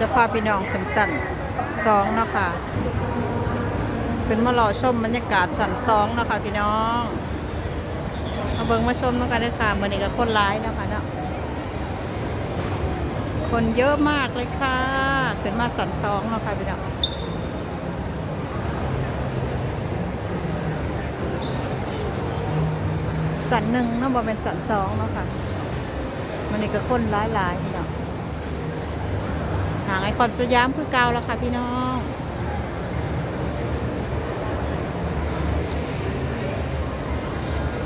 จะพาพี่น้องขึ้นสั่นสองเนาะค่ะเป็นมารอชมบรรยากาศสั่นสองเนาะค่ะพี่น้องมาเบิ่งมาชมด้วกันเลยค่ะมื่อนี้ก็คนร้ายนะคะเนาะคนเยอะมากเลยค่ะขึ้นมาสั่นสองเนาะค่ะพี่น้องสันหนึ่งเนาะบ่เป็นสันสองเนาะค่ะมันนี่ก็คนร้ายหลายๆพี่น้องางไอคอนสยามคือเก่าแล้วค่ะพี่น้อง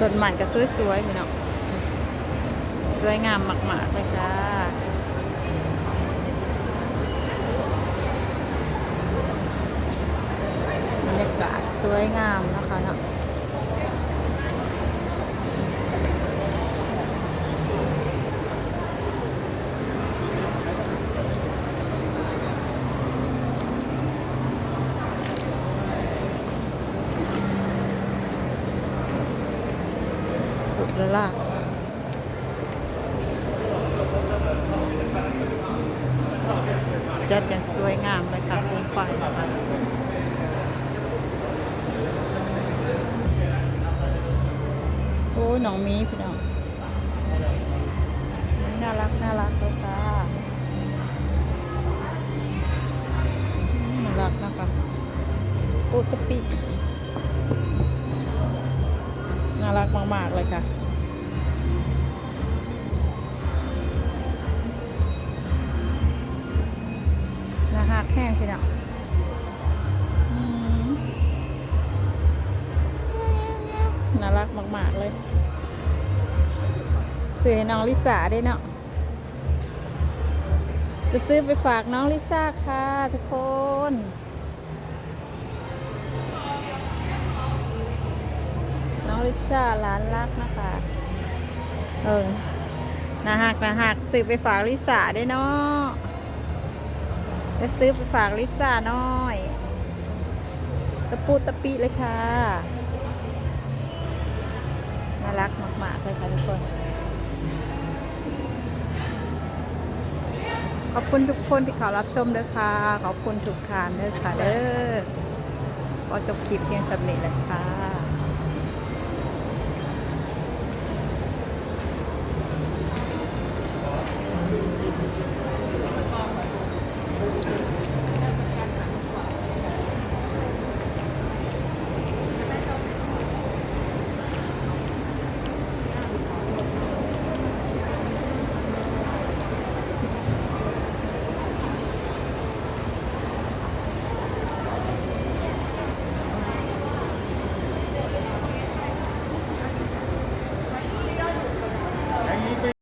ต้นไม้ก็สวยๆพี่น้องสวยงามมาก ๆ เลยค่ะบรรยากาศสวยงามนะคะเนาะ ปุดละล่ะจัดกันสวยงามเลยค่ะโคมไฟนะคะโอ้ยน้องมีพี่น้องน่ารัก น่ารักเลยค่ะน่ารักนะคะปูตะปิน่ารักมาก ๆ เลยค่ะ หักแห้งพี่น้องน่ารักมาก ๆ เลยซื้อให้น้องลิซ่าได้เนาะจะซื้อไปฝากน้องลิซ่าค่ะ ทุกคน น้องลิซ่าร้านรักนะคะ เออน่าหักน่าหักซื้อไปฝากลิซ่าได้เนาะ จะซื้อไปฝากลิซ่าน้อย ตะปูตะปีเลยค่ะ น่ารักมากๆเลยค่ะทุกคน ขอบคุณทุกคนที่เขารับชมด้วยค่ะ ขอบคุณทุกทานด้วยค่ะเด้อขอจบคลิปเพียงสำเร็จเลยค่ะ